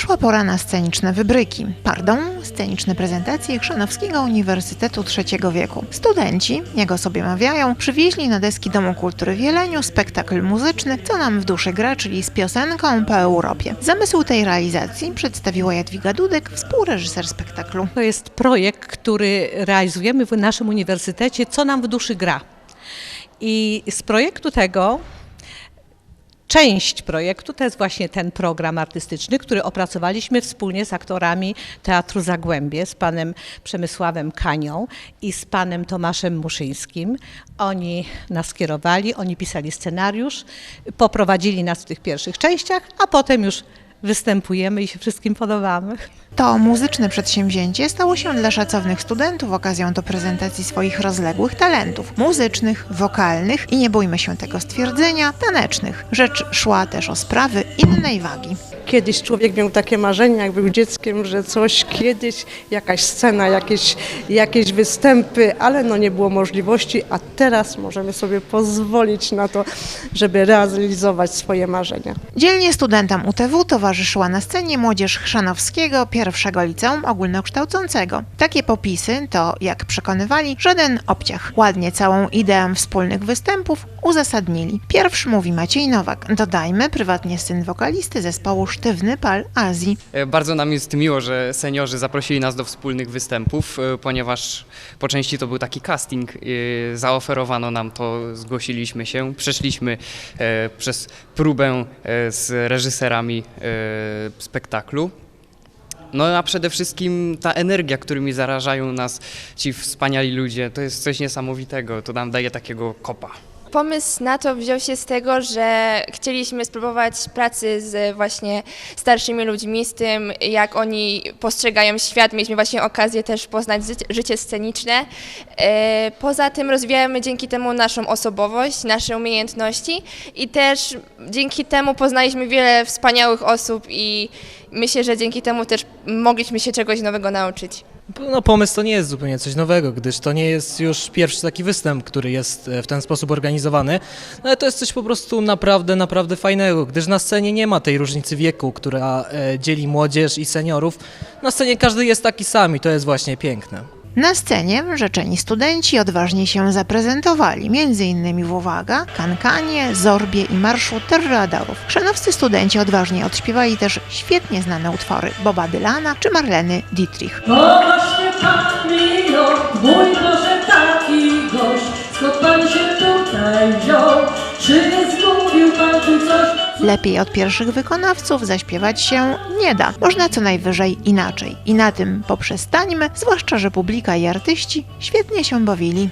Przyszła pora na sceniczne wybryki, pardon, sceniczne prezentacje Chrzanowskiego Uniwersytetu Trzeciego Wieku. Studenci, jak go sobie mawiają, przywieźli na deski Domu Kultury w Jeleniu spektakl muzyczny Co nam w duszy gra, czyli z piosenką po Europie. Zamysł tej realizacji przedstawiła Jadwiga Dudek, współreżyser spektaklu. To jest projekt, który realizujemy w naszym uniwersytecie, co nam w duszy gra. I z projektu tego, część projektu to jest właśnie ten program artystyczny, który opracowaliśmy wspólnie z aktorami Teatru Zagłębie, z panem Przemysławem Kanią i z panem Tomaszem Muszyńskim. Oni nas kierowali, oni pisali scenariusz, poprowadzili nas w tych pierwszych częściach, a potem już występujemy i się wszystkim podobamy. To muzyczne przedsięwzięcie stało się dla szacownych studentów okazją do prezentacji swoich rozległych talentów muzycznych, wokalnych i nie bójmy się tego stwierdzenia, tanecznych. Rzecz szła też o sprawy innej wagi. Kiedyś człowiek miał takie marzenia, jak był dzieckiem, że coś kiedyś, jakaś scena, jakieś, jakieś występy, ale no nie było możliwości, a teraz możemy sobie pozwolić na to, żeby realizować swoje marzenia. Dzielnie studentom UTW towarzyszyła na scenie młodzież Chrzanowskiego pierwszego liceum ogólnokształcącego. Takie popisy to, jak przekonywali, żaden obciach. Ładnie całą ideę wspólnych występów uzasadnili. Pierwszy mówi Maciej Nowak. Dodajmy, prywatnie syn wokalisty zespołu Sztywny Pal Azji. E, Bardzo nam jest miło, że seniorzy zaprosili nas do wspólnych występów, e, ponieważ po części to był taki casting. e, Zaoferowano nam to, zgłosiliśmy się, przeszliśmy przez próbę z reżyserami spektaklu. No a przede wszystkim ta energia, którymi zarażają nas ci wspaniali ludzie, to jest coś niesamowitego. To nam daje takiego kopa. Pomysł na to wziął się z tego, że chcieliśmy spróbować pracy z właśnie starszymi ludźmi, z tym jak oni postrzegają świat. Mieliśmy właśnie okazję też poznać życie sceniczne. E, Poza tym rozwijamy dzięki temu naszą osobowość, nasze umiejętności i też dzięki temu poznaliśmy wiele wspaniałych osób i myślę, że dzięki temu też mogliśmy się czegoś nowego nauczyć. No pomysł to nie jest zupełnie coś nowego, gdyż to nie jest już pierwszy taki występ, który jest e, w ten sposób organizowany, no ale to jest coś po prostu naprawdę, naprawdę fajnego, gdyż na scenie nie ma tej różnicy wieku, która e, dzieli młodzież i seniorów. Na scenie każdy jest taki sam i to jest właśnie piękne. Na scenie rzeczeni studenci odważnie się zaprezentowali, innymi w uwaga, kankanie, zorbie i marszu terroradorów. Chrzanowscy studenci odważnie odśpiewali też świetnie znane utwory Boba Dylana czy Marleny Dietrich. O właśnie tak mój Lepiej od pierwszych wykonawców zaśpiewać się nie da. Można co najwyżej inaczej. I na tym poprzestańmy, zwłaszcza, że publika i artyści świetnie się bawili.